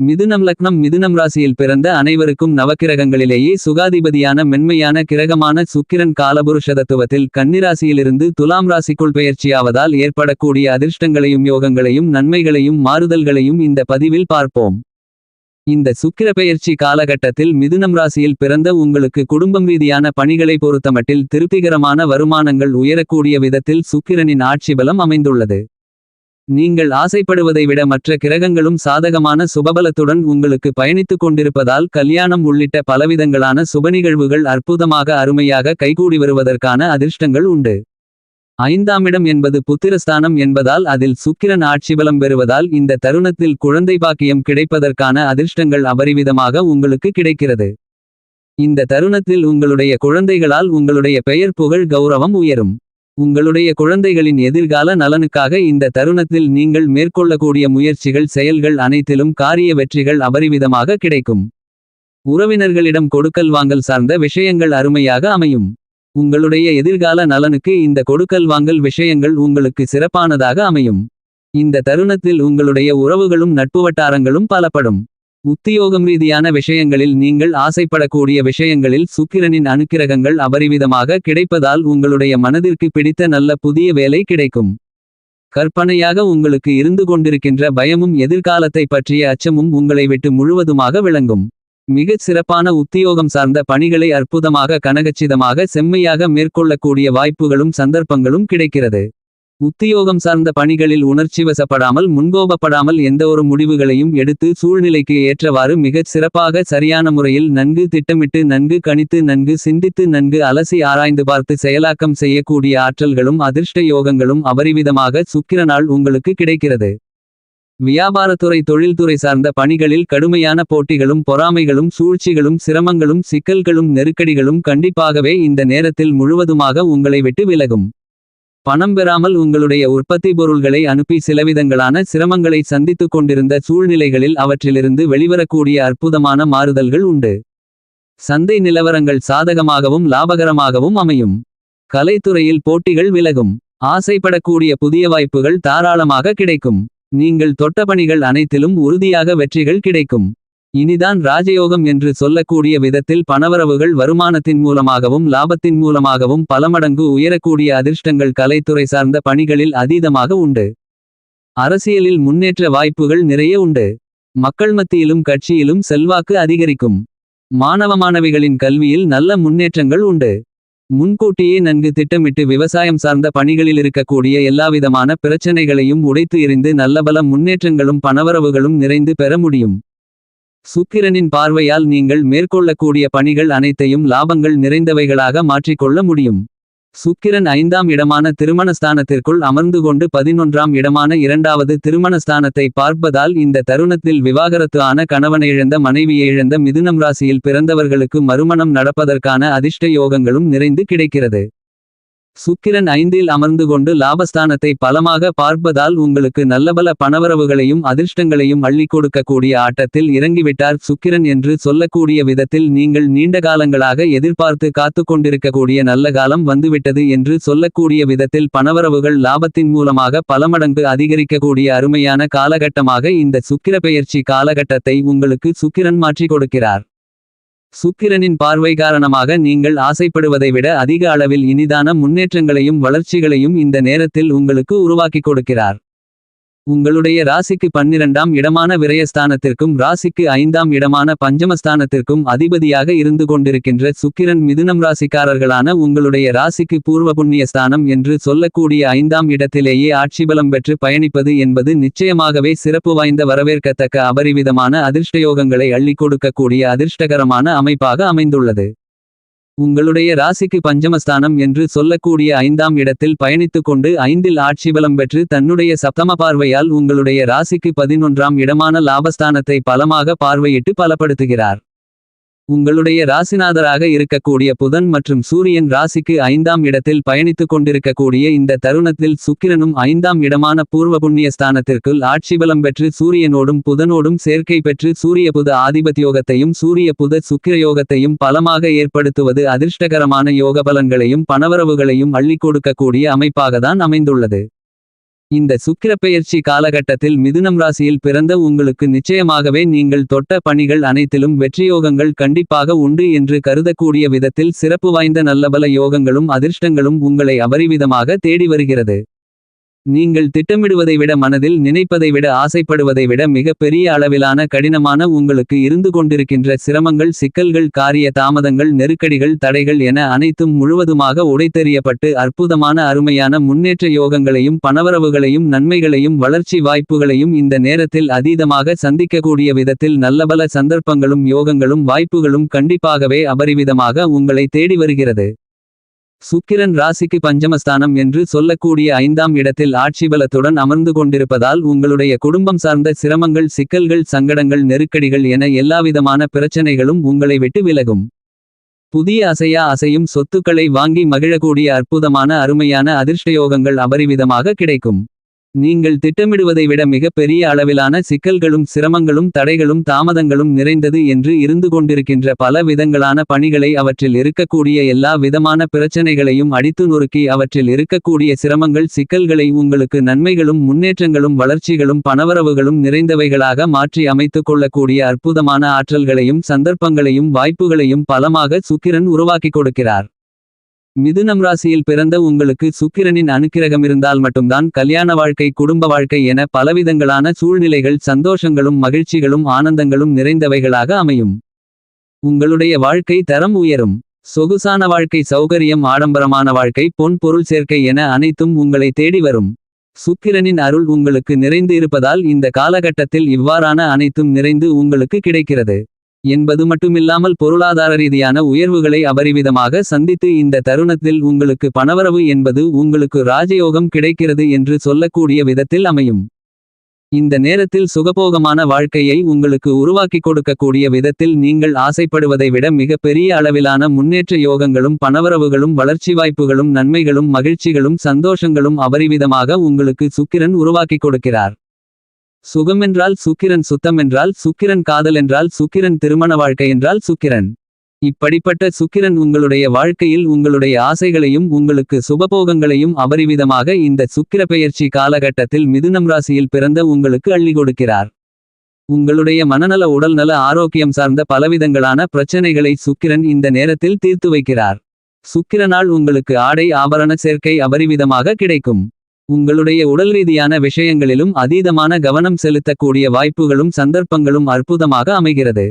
மிதுனம் லக்னம் மிதுனம் ராசியில் பிறந்த அனைவருக்கும் நவக்கிரகங்களிலேயே சுகாதிபதியான மென்மையான கிரகமான சுக்கிரன் காலபுருஷதத்துவத்தில் கன்னிராசியிலிருந்து துலாம் ராசிக்குள் பெயர்ச்சியாவதால் ஏற்படக்கூடிய அதிர்ஷ்டங்களையும் யோகங்களையும் நன்மைகளையும் மாறுதல்களையும் இந்த பதிவில் பார்ப்போம். இந்த சுக்கிர பெயர்ச்சி காலகட்டத்தில் மிதுனம் ராசியில் பிறந்த உங்களுக்கு குடும்பம் ரீதியான பணிகளை பொறுத்தமட்டில் திருப்திகரமான வருமானங்கள் உயரக்கூடிய விதத்தில் சுக்கிரனின் ஆட்சி பலம் அமைந்துள்ளது. நீங்கள் ஆசைப்படுவதை விட மற்ற கிரகங்களும் சாதகமான சுபபலத்துடன் உங்களுக்கு பயணித்துக் கொண்டிருப்பதால் கல்யாணம் உள்ளிட்ட பலவிதங்களான சுபநிகழ்வுகள் அற்புதமாக அருமையாக கைகூடி வருவதற்கான அதிர்ஷ்டங்கள் உண்டு. ஐந்தாமிடம் என்பது புத்திரஸ்தானம் என்பதால் அதில் சுக்கிரன் ஆட்சிபலம் பெறுவதால் இந்த தருணத்தில் குழந்தை பாக்கியம் கிடைப்பதற்கான அதிர்ஷ்டங்கள் அபரிவிதமாக உங்களுக்கு கிடைக்கிறது. இந்த தருணத்தில் உங்களுடைய குழந்தைகளால் உங்களுடைய பெயர் புகழ் கௌரவம் உயரும். உங்களுடைய குழந்தைகளின் எதிர்கால நலனுக்காக இந்த தருணத்தில் நீங்கள் மேற்கொள்ளக்கூடிய முயற்சிகள் செயல்கள் அனைத்திலும் காரிய வெற்றிகள் அபரிவிதமாக கிடைக்கும். உறவினர்களிடம் கொடுக்கல் வாங்கல் சார்ந்த விஷயங்கள் அருமையாக அமையும். உங்களுடைய எதிர்கால நலனுக்கு இந்த கொடுக்கல் வாங்கல் விஷயங்கள் உங்களுக்கு சிறப்பானதாக அமையும். இந்த தருணத்தில் உங்களுடைய உறவுகளும் நட்பு வட்டாரங்களும் பலப்படும். உத்தியோகம் ரீதியான விஷயங்களில் நீங்கள் ஆசைப்படக்கூடிய விஷயங்களில் சுக்கிரனின் அனுக்கிரகங்கள் அபரிவிதமாக கிடைப்பதால் உங்களுடைய மனதிற்கு பிடித்த நல்ல புதிய வேலை கிடைக்கும். கற்பனையாக உங்களுக்கு இருந்து கொண்டிருக்கின்ற பயமும் எதிர்காலத்தை பற்றிய அச்சமும் உங்களை விட்டு முழுவதுமாக விளங்கும். மிகச் சிறப்பான உத்தியோகம் சார்ந்த பணிகளை அற்புதமாக கனகச்சிதமாக செம்மையாக மேற்கொள்ளக்கூடிய வாய்ப்புகளும் சந்தர்ப்பங்களும் கிடைக்கிறது. உத்தியோகம் சார்ந்த பணிகளில் உணர்ச்சிவசப்படாமல் முன்கோபப்படாமல் எந்தவொரு முடிவுகளையும் எடுத்து சூழ்நிலைக்கு ஏற்றவாறு மிகச் சிறப்பாக சரியான முறையில் நன்கு திட்டமிட்டு நன்கு கணித்து நன்கு சிந்தித்து நன்கு அலசி ஆராய்ந்து பார்த்து செயலாக்கம் செய்யக்கூடிய ஆற்றல்களும் அதிர்ஷ்ட யோகங்களும் அபரிவிதமாக சுக்கிரனால் உங்களுக்கு கிடைக்கிறது. வியாபாரத்துறை தொழில்துறை சார்ந்த பணிகளில் கடுமையான போட்டிகளும் பொறாமைகளும் சூழ்ச்சிகளும் சிரமங்களும் சிக்கல்களும் நெருக்கடிகளும் கண்டிப்பாகவே இந்த நேரத்தில் முழுவதுமாக உங்களை விட்டு விலகும். பணம் பெறாமல் உங்களுடைய உற்பத்தி பொருள்களை அனுப்பி சிலவிதங்களான சிரமங்களை சந்தித்துக் கொண்டிருந்த சூழ்நிலைகளில் அவற்றிலிருந்து வெளிவரக்கூடிய அற்புதமான மாறுதல்கள் உண்டு. சந்தை நிலவரங்கள் சாதகமாகவும் லாபகரமாகவும் அமையும். கலைத்துறையில் போட்டிகள் விலகும். ஆசைப்படக்கூடிய புதிய வாய்ப்புகள் தாராளமாக கிடைக்கும். நீங்கள் தொட்ட பணிகள் அனைத்திலும் உறுதியாக வெற்றிகள் கிடைக்கும். இனிதான் ராஜயோகம் என்று சொல்லக்கூடிய விதத்தில் பணவரவுகள் வருமானத்தின் மூலமாகவும் லாபத்தின் மூலமாகவும் பலமடங்கு உயரக்கூடிய அதிர்ஷ்டங்கள் கலைத்துறை சார்ந்த பணிகளில் அதீதமாக உண்டு. அரசியலில் முன்னேற்ற வாய்ப்புகள் நிறைய உண்டு. மக்கள் மத்தியிலும் கட்சியிலும் செல்வாக்கு அதிகரிக்கும். மாணவ மாணவிகளின் கல்வியில் நல்ல முன்னேற்றங்கள் உண்டு. முன்கூட்டியே நன்கு திட்டமிட்டு விவசாயம் சார்ந்த பணிகளில் இருக்கக்கூடிய எல்லாவிதமான பிரச்சனைகளையும் உடைத்து எறிந்து நல்லபல முன்னேற்றங்களும் பணவரவுகளும் நிறைந்து பெற முடியும். சுக்கிரனின் பார்வையால் நீங்கள் மேற்கொள்ளக்கூடிய பணிகள் அனைத்தையும் லாபங்கள் நிறைந்தவைகளாக மாற்றிக்கொள்ள முடியும். சுக்கிரன் ஐந்தாம் இடமான திருமணஸ்தானத்திற்குள் அமர்ந்து கொண்டு பதினொன்றாம் இடமான இரண்டாவது திருமணஸ்தானத்தை பார்ப்பதால் இந்த தருணத்தில் விவாகரத்து ஆன கணவனை இழந்த மனைவியை இழந்த மிதுனம் ராசியில் பிறந்தவர்களுக்கு மறுமணம் நடப்பதற்கான அதிர்ஷ்ட யோகங்களும் நிறைந்து கிடைக்கிறது. சுக்கிரன் ஐந்தில் அமர்ந்து கொண்டு லாபஸ்தானத்தை பலமாக பார்ப்பதால் உங்களுக்கு நல்லபல பணவரவுகளையும் அதிர்ஷ்டங்களையும் அள்ளி கொடுக்கக்கூடிய ஆட்டத்தில் இறங்கிவிட்டார் சுக்கிரன் என்று சொல்லக்கூடிய விதத்தில் நீங்கள் நீண்ட காலங்களாக எதிர்பார்த்து காத்து கொண்டிருக்கக்கூடிய நல்ல காலம் வந்துவிட்டது என்று சொல்லக்கூடிய விதத்தில் பணவரவுகள் லாபத்தின் மூலமாக பல மடங்கு அதிகரிக்கக்கூடிய அருமையான காலகட்டமாக இந்த சுக்கிர பெயர்ச்சி காலகட்டத்தை உங்களுக்கு சுக்கிரன் மாற்றிக் கொடுக்கிறார். சுக்கிரனின் பார்வை காரணமாக நீங்கள் ஆசைப்படுவதை விட அதிக அளவில் இனிதான முன்னேற்றங்களையும் வளர்ச்சிகளையும் இந்த நேரத்தில் உங்களுக்கு உருவாக்கிக் கொடுக்கிறார். உங்களுடைய ராசிக்கு பன்னிரண்டாம் இடமான விரயஸ்தானத்திற்கும் ராசிக்கு ஐந்தாம் இடமான பஞ்சமஸ்தானத்திற்கும் அதிபதியாக இருந்து கொண்டிருக்கின்ற சுக்கிரன் மிதுனம் ராசிக்காரர்களான உங்களுடைய ராசிக்கு பூர்வ புண்ணிய ஸ்தானம் என்று சொல்லக்கூடிய ஐந்தாம் இடத்திலேயே ஆட்சிபலம் பெற்று பயணிப்பது என்பது நிச்சயமாகவே சிறப்பு வாய்ந்த வரவேற்கத்தக்க அபரிவிதமான அதிர்ஷ்டயோகங்களை அள்ளிக் கொடுக்கக்கூடிய அதிர்ஷ்டகரமான அமைப்பாக அமைந்துள்ளது. உங்களுடைய ராசிக்கு பஞ்சமஸ்தானம் என்று சொல்லக்கூடிய ஐந்தாம் இடத்தில் பயணித்துக் கொண்டு ஐந்தில் ஆட்சிபலம் பெற்று தன்னுடைய சப்தம பார்வையால் உங்களுடைய ராசிக்கு பதினொன்றாம் இடமான லாபஸ்தானத்தை பலமாக பார்வையிட்டு பலப்படுத்துகிறார். உங்களுடைய ராசிநாதராக இருக்கக்கூடிய புதன் மற்றும் சூரியன் ராசிக்கு ஐந்தாம் இடத்தில் பயணித்துக் கொண்டிருக்கக்கூடிய இந்த தருணத்தில் சுக்கிரனும் ஐந்தாம் இடமான பூர்வ புண்ணிய ஸ்தானத்திற்குள் ஆட்சி பலம் பெற்று சூரியனோடும் புதனோடும் சேர்க்கை பெற்று சூரிய புத ஆதிபத்தியோகத்தையும் சூரிய புத சுக்கிரயோகத்தையும் பலமாக ஏற்படுத்துவது அதிர்ஷ்டகரமான யோக பலன்களையும் பணவரவுகளையும் அள்ளிக் கொடுக்கக்கூடிய அமைப்பாகத்தான் அமைந்துள்ளது. இந்த சுக்கிரப்பெயர்ச்சி காலகட்டத்தில் மிதுனம் ராசியில் பிறந்த உங்களுக்கு நிச்சயமாகவே நீங்கள் தொட்ட பணிகள் அனைத்திலும் வெற்றியோகங்கள் கண்டிப்பாக உண்டு என்று கருதக்கூடிய விதத்தில் சிறப்பு வாய்ந்த நல்லபல யோகங்களும் அதிர்ஷ்டங்களும் உங்களை அபரிவிதமாக தேடி வருகிறது. நீங்கள் திட்டமிடுவதை விட மனதில் நினைப்பதை விட ஆசைப்படுவதை விட மிகப்பெரிய அளவிலான கடினமான உங்களுக்கு இருந்து கொண்டிருக்கின்ற சிரமங்கள் சிக்கல்கள் காரிய தாமதங்கள் நெருக்கடிகள் தடைகள் என அனைத்தும் முழுவதுமாக உடைத்தெறியப்பட்டு அற்புதமான அருமையான முன்னேற்ற யோகங்களையும் பணவரவுகளையும் நன்மைகளையும் வளர்ச்சி வாய்ப்புகளையும் இந்த நேரத்தில் அதீதமாக சந்திக்கக்கூடிய விதத்தில் நல்லபல சந்தர்ப்பங்களும் யோகங்களும் வாய்ப்புகளும் கண்டிப்பாகவே அபரிவிதமாக உங்களை தேடி வருகிறது. சுக்கிரன் ராசிக்கு பஞ்சமஸ்தானம் என்று சொல்லக்கூடிய ஐந்தாம் இடத்தில் ஆட்சிபலத்துடன் அமர்ந்து கொண்டிருப்பதால் உங்களுடைய குடும்பம் சார்ந்த சிரமங்கள் சிக்கல்கள் சங்கடங்கள் நெருக்கடிகள் என எல்லாவிதமான பிரச்சனைகளும் உங்களை விட்டு விலகும். புதிய அசையா அசையும் சொத்துக்களை வாங்கி மகிழக்கூடிய அற்புதமான அருமையான அதிர்ஷ்டயோகங்கள் அபரிவிதமாக கிடைக்கும். நீங்கள் திட்டமிடுவதை விட மிகப்பெரிய அளவிலான சிக்கல்களும் சிரமங்களும் தடைகளும் தாமதங்களும் நிறைந்தது என்று இருந்து கொண்டிருக்கின்ற பல விதங்களான பணிகளை அவற்றில் இருக்கக்கூடிய எல்லா விதமான பிரச்சனைகளையும் அடித்து நொறுக்கி அவற்றில் இருக்கக்கூடிய சிரமங்கள் சிக்கல்களை உங்களுக்கு நன்மைகளும் முன்னேற்றங்களும் வளர்ச்சிகளும் பணவரவுகளும் நிறைந்தவைகளாக மாற்றி அமைத்துக் கொள்ளக்கூடிய அற்புதமான ஆற்றல்களையும் சந்தர்ப்பங்களையும் வாய்ப்புகளையும் பலமாக சுக்கிரன் உருவாக்கிக் கொடுக்கிறார். மிதுனம் ராசியில் பிறந்த உங்களுக்கு சுக்கிரனின் அனுக்கிரகம் இருந்தால் மட்டும்தான் கல்யாண வாழ்க்கை குடும்ப வாழ்க்கை என பலவிதங்களான சூழ்நிலைகள் சந்தோஷங்களும் மகிழ்ச்சிகளும் ஆனந்தங்களும் நிறைந்தவைகளாக அமையும். உங்களுடைய வாழ்க்கை தரம் உயரும். சொகுசான வாழ்க்கை சௌகரியம் ஆடம்பரமான வாழ்க்கை பொன் பொருள் சேர்க்கை என அனைத்தும் உங்களை தேடி வரும். சுக்கிரனின் அருள் உங்களுக்கு நிறைந்து இருப்பதால் இந்த காலகட்டத்தில் இவ்வாறான அனைத்தும் நிறைந்து உங்களுக்கு கிடைக்கிறது. என்பது மட்டுமில்லாமல் பொருளாதார ரீதியான உயர்வுகளை அபரிவிதமாக சந்தித்து இந்த தருணத்தில் உங்களுக்கு பணவரவு என்பது உங்களுக்கு ராஜயோகம் கிடைக்கிறது என்று சொல்லக்கூடிய விதத்தில் அமையும். இந்த நேரத்தில் சுகபோகமான வாழ்க்கையை உங்களுக்கு உருவாக்கிக் கொடுக்கக்கூடிய விதத்தில் நீங்கள் ஆசைப்படுவதை விட மிக பெரிய அளவிலான முன்னேற்ற யோகங்களும் பணவரவுகளும் வளர்ச்சி வாய்ப்புகளும் நன்மைகளும் மகிழ்ச்சிகளும் சந்தோஷங்களும் அபரிவிதமாக உங்களுக்கு சுக்கிரன் உருவாக்கிக் கொடுக்கிறார். சுகமென்றால் சுக்கிரன் சுத்தமென்றால் சுக்கிரன் காதல் என்றால் சுக்கிரன் திருமண வாழ்க்கை என்றால் சுக்கிரன். இப்படிப்பட்ட சுக்கிரன் உங்களுடைய வாழ்க்கையில் உங்களுடைய ஆசைகளையும் உங்களுக்கு சுபபோகங்களையும் அபரிவிதமாக இந்த சுக்கிர பெயர்ச்சி காலகட்டத்தில் மிதுனம் ராசியில் பிறந்த உங்களுக்கு அள்ளி கொடுக்கிறார். உங்களுடைய மனநல உடல்நல ஆரோக்கியம் சார்ந்த பலவிதங்களான பிரச்சனைகளை சுக்கிரன் இந்த நேரத்தில் தீர்த்து வைக்கிறார். சுக்கிரனால் உங்களுக்கு ஆடை ஆபரண சேர்க்கை அபரிவிதமாக கிடைக்கும். உங்களுடைய உடல் ரீதியான விஷயங்களிலும் அதீதமான கவனம் செலுத்தக்கூடிய வாய்ப்புகளும் சந்தர்ப்பங்களும் அற்புதமாக அமைகிறது.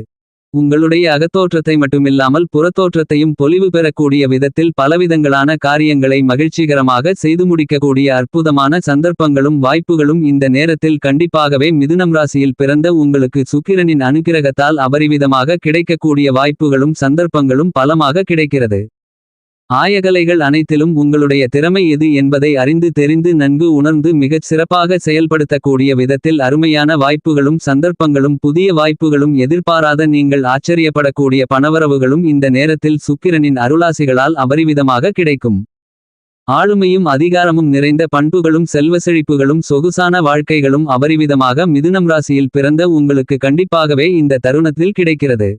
உங்களுடைய அகத்தோற்றத்தை மட்டுமில்லாமல் புறத்தோற்றத்தையும் பொலிவு பெறக்கூடிய விதத்தில் பலவிதங்களான காரியங்களை மகிழ்ச்சிகரமாக செய்து முடிக்கக்கூடிய அற்புதமான சந்தர்ப்பங்களும் வாய்ப்புகளும் இந்த நேரத்தில் கண்டிப்பாகவே மிதுனம் ராசியில் பிறந்த உங்களுக்கு சுக்கிரனின் அனுகிரகத்தால் அபரிவிதமாக கிடைக்கக்கூடிய வாய்ப்புகளும் சந்தர்ப்பங்களும் பலமாக கிடைக்கிறது. ஆயகலைகள் அனைத்திலும் உங்களுடைய திறமை எது என்பதை அறிந்து தெரிந்து நன்கு உணர்ந்து மிகச் சிறப்பாக செயல்படுத்தக்கூடிய விதத்தில் அருமையான வாய்ப்புகளும் சந்தர்ப்பங்களும் புதிய வாய்ப்புகளும் எதிர்பாராத நீங்கள் ஆச்சரியப்படக்கூடிய பணவரவுகளும் இந்த நேரத்தில் சுக்கிரனின் அருளாசிகளால் அபரிவிதமாக கிடைக்கும். ஆளுமையும் அதிகாரமும் நிறைந்த பண்புகளும் செல்வ செழிப்புகளும் சொகுசான வாழ்க்கைகளும் அபரிவிதமாக மிதுனம் ராசியில் பிறந்த உங்களுக்கு கண்டிப்பாகவே இந்த தருணத்தில் கிடைக்கிறது.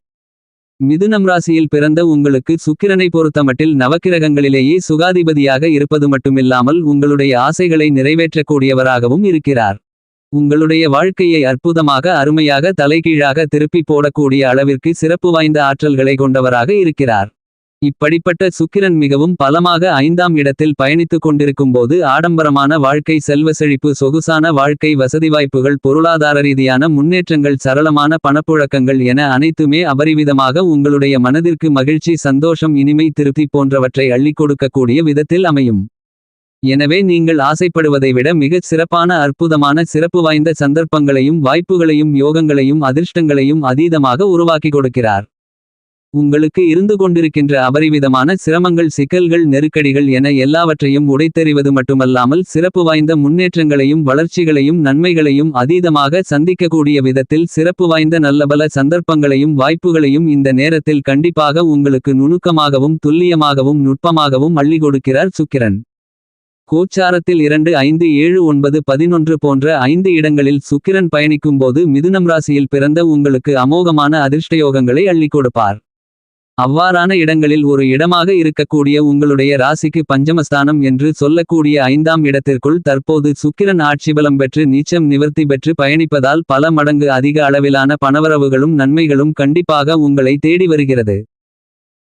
மிதுனம் ராசியில் பிறந்த உங்களுக்கு சுக்கிரனை பொறுத்தமட்டில் நவக்கிரகங்களிலேயே சுகாதிபதியாக இருப்பது மட்டுமில்லாமல் உங்களுடைய ஆசைகளை நிறைவேற்றக்கூடியவராகவும் இருக்கிறார். உங்களுடைய வாழ்க்கையை அற்புதமாக அருமையாக தலைகீழாக திருப்பி போடக்கூடிய அளவிற்கு சிறப்பு வாய்ந்த ஆற்றல்களை கொண்டவராக இருக்கிறார். இப்படிப்பட்ட சுக்கிரன் மிகவும் பலமாக ஐந்தாம் இடத்தில் பயணித்துக் கொண்டிருக்கும்போது ஆடம்பரமான வாழ்க்கை செல்வ செழிப்பு சொகுசான வாழ்க்கை வசதி வாய்ப்புகள் பொருளாதார ரீதியான முன்னேற்றங்கள் சரளமான பணப்புழக்கங்கள் என அனைத்துமே அபரிவிதமாக உங்களுடைய மனதிற்கு மகிழ்ச்சி சந்தோஷம் இனிமை திருப்தி போன்றவற்றை அள்ளிக் கொடுக்கக்கூடிய விதத்தில் அமையும். எனவே நீங்கள் ஆசைப்படுவதை விட மிகச் சிறப்பான அற்புதமான சிறப்பு வாய்ந்த சந்தர்ப்பங்களையும் வாய்ப்புகளையும் யோகங்களையும் அதிர்ஷ்டங்களையும் அதீதமாக உருவாக்கிக் கொடுக்கிறார். உங்களுக்கு இருந்து கொண்டிருக்கின்ற அபரிவிதமான சிரமங்கள் சிக்கல்கள் நெருக்கடிகள் என எல்லாவற்றையும் உடைத்தெறிவது மட்டுமல்லாமல் சிறப்பு வாய்ந்த முன்னேற்றங்களையும் வளர்ச்சிகளையும் நன்மைகளையும் அதீதமாக சந்திக்கக்கூடிய விதத்தில் சிறப்பு வாய்ந்த நல்லபல சந்தர்ப்பங்களையும் வாய்ப்புகளையும் இந்த நேரத்தில் கண்டிப்பாக உங்களுக்கு நுணுக்கமாகவும் துல்லியமாகவும் நுட்பமாகவும் அள்ளி கொடுக்கிறார் சுக்கிரன். கோச்சாரத்தில் இரண்டு ஐந்து ஏழு ஒன்பது பதினொன்று போன்ற ஐந்து இடங்களில் சுக்கிரன் பயணிக்கும்போது மிதுனம் ராசியில் பிறந்த உங்களுக்கு அமோகமான அதிர்ஷ்டயோகங்களை அள்ளிக் கொடுப்பார் அவ்வாறான இடங்களில் ஒரு இடமாக இருக்கக்கூடிய உங்களுடைய ராசிக்கு பஞ்சமஸ்தானம் என்று சொல்லக்கூடிய ஐந்தாம் இடத்திற்குள் தற்போது சுக்கிரன் ஆட்சிபலம் பெற்று நீச்சம் நிவர்த்தி பெற்று பயணிப்பதால் பல மடங்கு அதிக அளவிலான பணவரவுகளும் நன்மைகளும் கண்டிப்பாக உங்களை தேடி வருகிறது.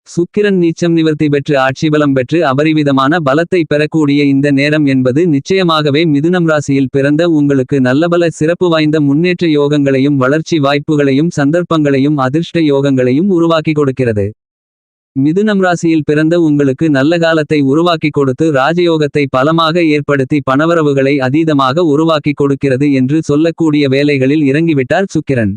சுக்கிரன் நீச்சம் நிவர்த்தி பெற்று ஆட்சிபலம் பெற்று அபரிவிதமான பலத்தை பெறக்கூடிய இந்த நேரம் என்பது நிச்சயமாகவே மிதுனம் ராசியில் பிறந்த உங்களுக்கு நல்லபல சிறப்பு வாய்ந்த முன்னேற்ற யோகங்களையும் வளர்ச்சி வாய்ப்புகளையும் சந்தர்ப்பங்களையும் அதிர்ஷ்ட யோகங்களையும் உருவாக்கி கொடுக்கிறது. மிதுனம் ராசியில் பிறந்த உங்களுக்கு நல்ல காலத்தை உருவாக்கி கொடுத்து ராஜயோகத்தை பலமாக ஏற்படுத்தி பணவரவுகளை அதீதமாக உருவாக்கி கொடுக்கிறது என்று சொல்லக்கூடிய வேலைகளில் இறங்கிவிட்டார் சுக்கிரன்.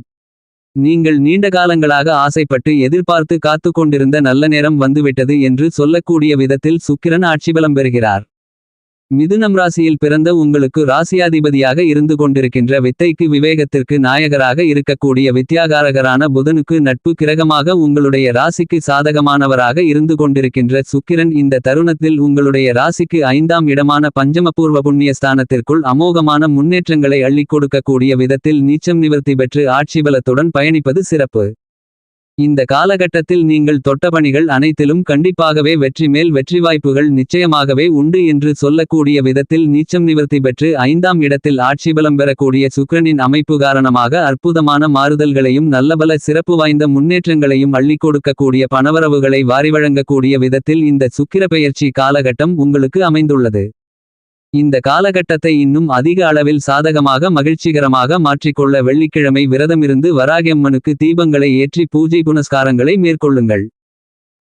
நீங்கள் நீண்ட காலங்களாக ஆசைப்பட்டு எதிர்பார்த்து காத்து கொண்டிருந்த நல்ல நேரம் வந்துவிட்டது என்று சொல்லக்கூடிய விதத்தில் சுக்கிரன் ஆட்சிபலம் பெறுகிறார். மிதுனம் ராசியில் பிறந்த உங்களுக்கு ராசியாதிபதியாக இருந்து கொண்டிருக்கின்ற வித்தைக்கு விவேகத்திற்கு நாயகராக இருக்கக்கூடிய வித்யாகாரகரான புதனுக்கு நட்பு கிரகமாக உங்களுடைய ராசிக்கு சாதகமானவராக இருந்து கொண்டிருக்கின்ற சுக்கிரன் இந்த தருணத்தில் உங்களுடைய ராசிக்கு ஐந்தாம் இடமான பஞ்சமபூர்வ புண்ணியஸ்தானத்திற்குள் அமோகமான முன்னேற்றங்களை அள்ளிக் கொடுக்கக்கூடிய விதத்தில் நீச்சம் நிவர்த்தி பெற்று ஆட்சிபலத்துடன் பயணிப்பது சிறப்பு. இந்த காலகட்டத்தில் நீங்கள் தொட்டபணிகள் அனைத்திலும் கண்டிப்பாகவே வெற்றி மேல் வெற்றி வாய்ப்புகள் நிச்சயமாகவே உண்டு என்று சொல்லக்கூடிய விதத்தில் நீச்சம் நிவர்த்தி பெற்று ஐந்தாம் இடத்தில் ஆட்சிபலம் பெறக்கூடிய சுக்கிரனின் அமைப்பு காரணமாக அற்புதமான மாறுதல்களையும் நல்லபல சிறப்பு வாய்ந்த முன்னேற்றங்களையும் அள்ளிக் கொடுக்கக்கூடிய பணவரவுகளை வாரி வழங்கக்கூடிய விதத்தில் இந்த சுக்கிர பெயர்ச்சி காலகட்டம் உங்களுக்கு அமைந்துள்ளது. இந்த காலகட்டத்தை இன்னும் அதிக அளவில் சாதகமாக மகிழ்ச்சிகரமாக மாற்றிக்கொள்ள வெள்ளிக்கிழமை விரதமிருந்து வராகியம்மனுக்கு தீபங்களை ஏற்றி பூஜை புனஸ்காரங்களை மேற்கொள்ளுங்கள்.